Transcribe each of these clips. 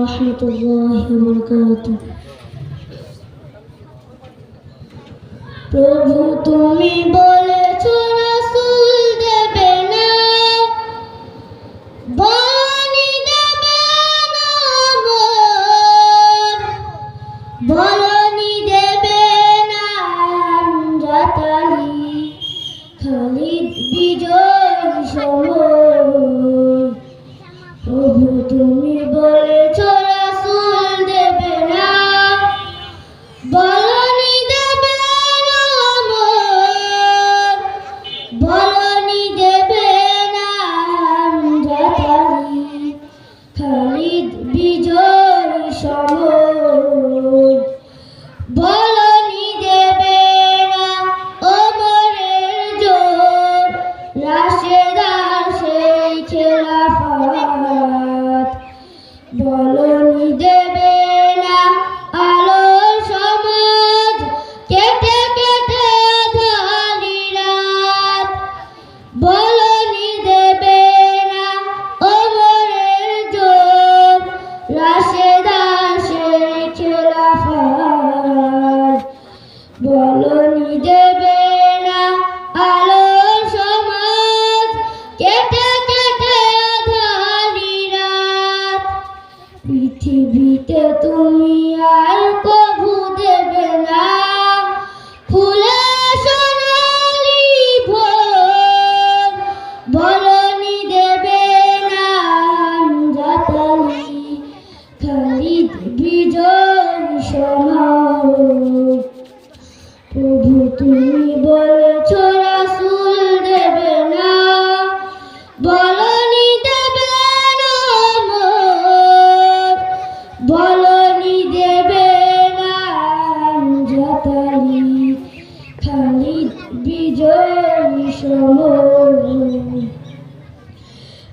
ورحمة الله وبركاته প্রভু তুমি needed.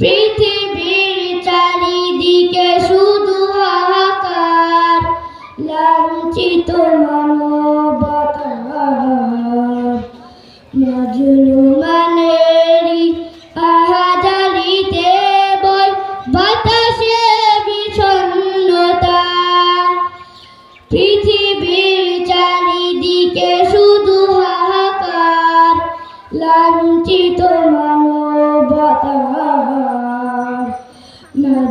পৃথিবীর চারিদিকে শুধু হাহাকার লাঞ্ছিত মানবতা মাজুল